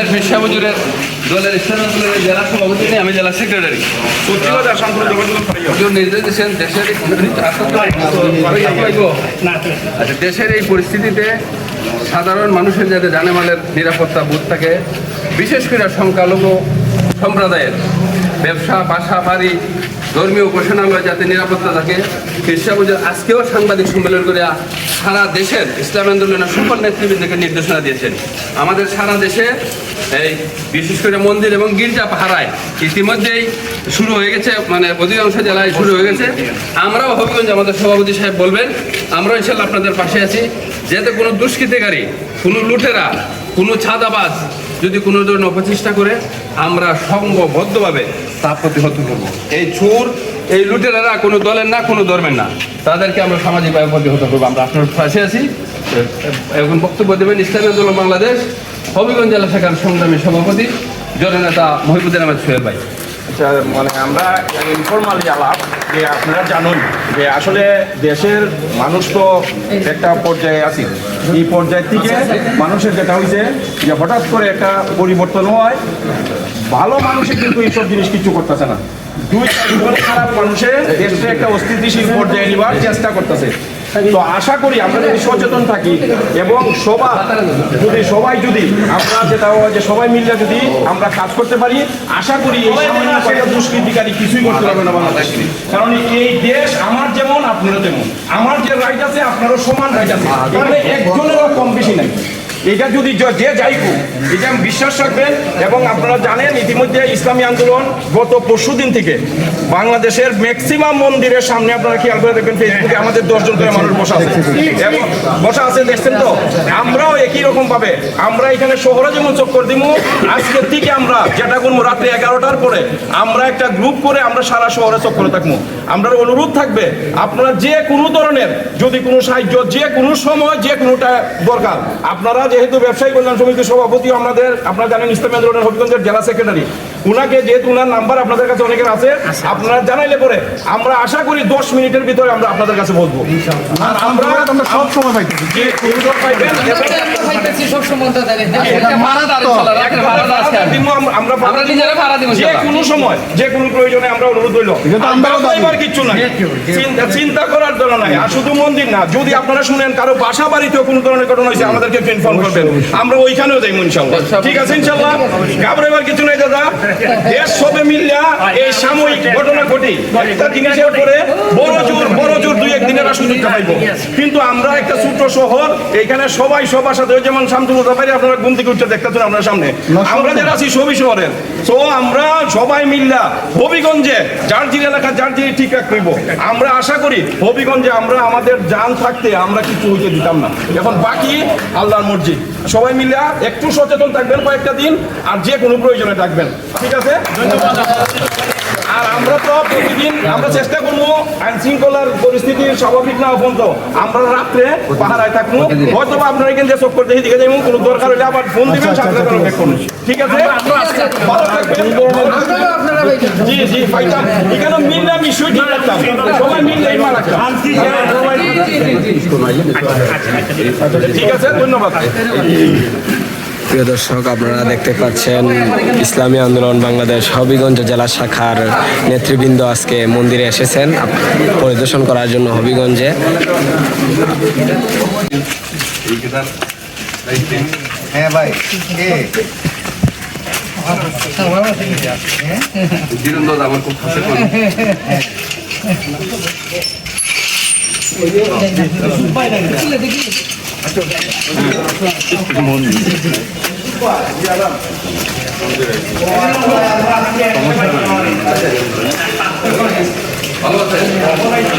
আপনার পেশা মজুরের দলের ইসলাম জেলা সভাপতি নেই, আমি জেলা সেক্রেটারি সত্যি কথা শান্তনু জগৎ পাইও একজন নির্দেশ দিয়েছেন দেশের আচ্ছা দেশের এই পরিস্থিতিতে সাধারণ মানুষের যাতে জানেমালের নিরাপত্তা বোধ থাকে বিশেষ করে সংখ্যালঘু সম্প্রদায়ের ব্যবসা বাসা বাড়ি ধর্মীয় উপাসনালয় যাতে নিরাপত্তা থাকে খ্রিস্টাবুজের আজকেও সাংবাদিক সম্মেলন করে সারা দেশের ইসলাম আন্দোলনের সকল নেতৃবৃন্দকে নির্দেশনা দিয়েছেন। আমাদের সারা দেশে এই বিশেষ করে মন্দির এবং গির্জা পাহারায় ইতিমধ্যেই শুরু হয়ে গেছে মানে অধিকাংশ জেলায় শুরু হয়ে গেছে। আমরাও হবিগঞ্জ আমাদের সভাপতি সাহেব বলবেন, আমরাও ইনশাল্লাহ আপনাদের পাশে আছি। যাতে কোনো দুষ্কৃতিকারী, কোনো লুটেরা কোনো ছাদাবাজ যদি কোনো ধরনের অপচেষ্টা করে, আমরা সংঘবদ্ধভাবে তা প্রতিহত করব। এই চোর, এই লুটেরারা কোনো দলের না, কোনো ধর্মের না। তাদেরকে আমরা সামাজিকভাবে প্রতিহত করব। আমরা আপনার পাশে আছি। এখন বক্তব্য দেবেন ইসলামী আন্দোলন বাংলাদেশ, হবিগঞ্জ জেলা শাখার সংগ্রামী সভাপতি, জননেতা মহিবুদ্দিন আহমেদ সোহেব ভাই। আচ্ছা মানে আমরা ইনফরমালি আলাপ যে আপনারা জানুন যে আসলে দেশের মানুষ তো একটা পর্যায়ে আছে। এই পর্যায় থেকে মানুষের যেটা হয়েছে যে হঠাৎ করে একটা পরিবর্তন হয়। ভালো মানুষে কিন্তু এইসব জিনিস কিছু করতেছে না। দুই খারাপ মানুষে দেশটা একটা অস্থিতিশীল পর্যায়ে নিবার চেষ্টা করতেছে। তো আশা করি আমরা যদি সচেতন থাকি এবং সবাই যদি সবাই যদি, আমরা যেটা যে সবাই মিলে যদি আমরা কাজ করতে পারি, আশা করি এই সামান্য দুষ্কৃতিকারী কিছুই করতে পারবে না বাংলাদেশ। কারণ এই দেশ আমার যেমন, আপনারও তেমন। আমার যে রাইট আছে, আপনারও সমান রাইট আছে। একজনেরও কম বেশি নাই। এটা যদি যে যাই এটা আমি বিশ্বাস রাখবেন এবং আপনারা জানেন ইতিমধ্যে ইসলামী আন্দোলন গত পরশু দিন থেকে বাংলাদেশের ম্যাক্সিমাম মন্দিরের সামনে আপনারা খেয়াল করে দেখবেন ফেসবুকে আমাদের দশজন করে মানুষ বসা আছে। বসা আছে, দেখছেন তো? আমরাও একই রকম ভাবে, আমরা এখানে শহরে যেমন চক্কর দিব আজকের থেকে আমরা যেটা করব রাত্রে এগারোটার পরে আমরা একটা গ্রুপ করে আমরা সারা শহরে চক্করে থাকব আমরা অনুরোধ থাকবে, আপনারা যে কোনো ধরনের, যদি কোনো সাহায্য, যে কোনো সময়, যে কোনোটা দরকার, আপনারা যেহেতু ব্যবসায়ী কল্যাণ সমিতির সভাপতি আমাদের আপনারা জানেন ইসলামী আন্দোলনের হবিগঞ্জের জেলা সেক্রেটারি। উনাকে যেহেতু উনার নাম্বার আপনাদের কাছে অনেকের আছে আপনারা জানাইলে পরে আমরা আশা করি দশ মিনিটের ভিতরে আমরা আপনাদের কাছে বলব। আর আমরা সব সময় পাইতেছি। যে পাইবেন চিন্তা করার নাই। আর শুধু মন্দির না যদি আপনারা শুনেন কারও বাসা বাড়িতেও কোনো ধরনের ঘটনা হয়েছে আমাদেরকে একটু ইনফর্ম করবেন। আমরা ওইখানেও যাইব ইনশাল্লাহ ঠিক আছে ইনশাল্লাহ ঘাবড়াবার কিছু নাই দাদা দেশ সবে মিলিয়া এই সাময়িক ঘটনা ঘটি। একটা জিনিসের পরে বড় জোর বড় জোর দুই একদিনের সুযোগ পাইব। কিন্তু আমরা একটা ছোট্ট শহর এখানে সবাই সবার সাথে ওই যেমন শামসুল ব্যাপারে আপনারা ঘুম থেকে উঠতে দেখতেছেন আপনার সামনে। আমরা যারা আছি সবই শহরের। তো আমরা সবাই মিল্লা হবিগঞ্জে যার জির এলাকা যার জিরে ঠিক রাখব আমরা আশা করি হবিগঞ্জে আমরা আমাদের জান থাকতে আমরা কিছু হইতে দিতাম না। এখন বাকি আল্লাহর মর্জি। সবাই মিল্লা একটু সচেতন থাকবেন কয়েকটা দিন আর যে কোনো প্রয়োজনে থাকবেন। ঠিক আছে? ধন্যবাদ। তো প্রতিদিন আমরা চেষ্টা করব আইন শৃঙ্খলার পরিস্থিতি স্বাভাবিক না পর্যন্ত। আমরা রাত্রে পাহারায় থাকব হয়তো আপনারা এখানে যে চোখ করতে দিকে যাইবো কোনো দরকার হলে আবার ফোন দিবেন সাথে ব্যাক করুন ঠিক আছে? জি জি ফাইটাম এখানে মিললে আমি বিষয় ঠিক রাখতাম সবাই মিললে ইমান রাখতাম ঠিক আছে ধন্যবাদ। প্রিয় দর্শক আপনারা দেখতে পাচ্ছেন ইসলামী আন্দোলন বাংলাদেশ হবিগঞ্জ জেলা শাখার নেতৃবৃন্দ আজকে মন্দিরে এসেছেন। পরিদর্শন করার জন্য হবিগঞ্জে। হ্যাঁ ভাই আমার খুব কাছে করে। ভালো আছেন?